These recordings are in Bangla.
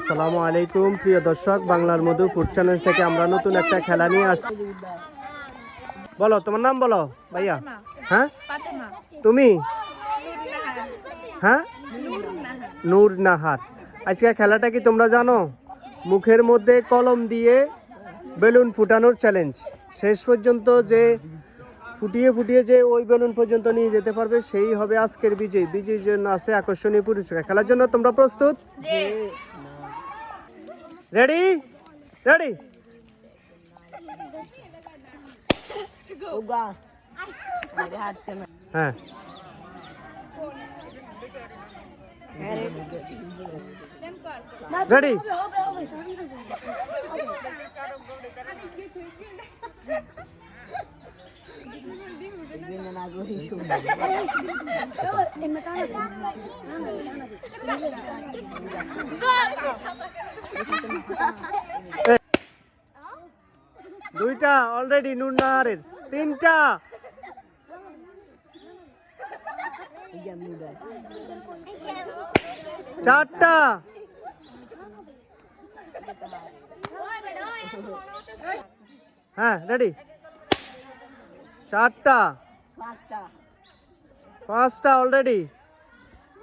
আসসালামু আলাইকুম প্রিয় দর্শক বাংলার মধু ফুড চ্যানেল থেকে আমরা নতুন একটা খেলা নিয়ে আসছি বলো তোমার নাম বলো ভাইয়া। হ্যাঁ? তুমি? হ্যাঁ? নূর নাহার। আজকে খেলাটা কি তোমরা জানো? মুখের মধ্যে কলম দিয়ে বেলুন ফুটানোর চ্যালেঞ্জ শেষ পর্যন্ত যে ফুটিয়ে ফুটিয়ে যে ওই বেলুন পর্যন্ত নিয়ে যেতে পারবে সেই হবে আজকের বিজয়ী। বিজয়ীর জন্য আছে আকর্ষণীয় পুরস্কার। খেলার জন্য তোমরা প্রস্তুত? জি রেডি রেডি হ্যাঁ রেডি দুইটা অলরেডি নুন নাহারের। তিনটা। চারটা। হ্যাঁ রেডি চারটা। পাঁচটা। অলরেডি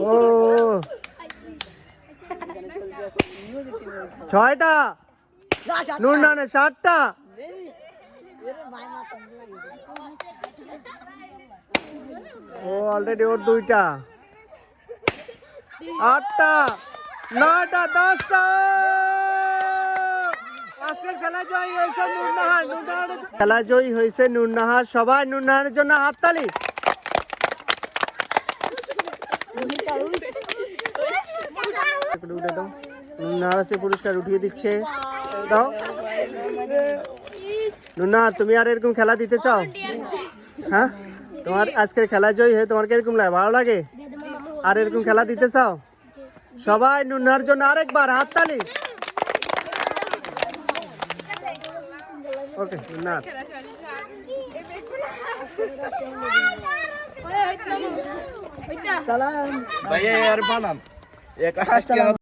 ও। ছয়টা? নুর নাহারের সাতটা? ও অলরেডি ওর দুইটা। আটটা নয়টা দশটা। খেলা জয়ী হয়েছে সবাই জন্য হাততালি। পুরস্কার উঠিয়ে দিচ্ছে। দাও। তুমি আর এরকম খেলা দিতে চাও? হ্যাঁ? তোমার আজকের খেলা জয়ী হয়ে তোমার কীরকম লাগে? ভালো লাগে? আর এরকম খেলা দিতে চাও? সবাই নুনার জন্য আরেকবার হাততালি। ওকে নুনার ওইটা ভাইয়া আর বানান এক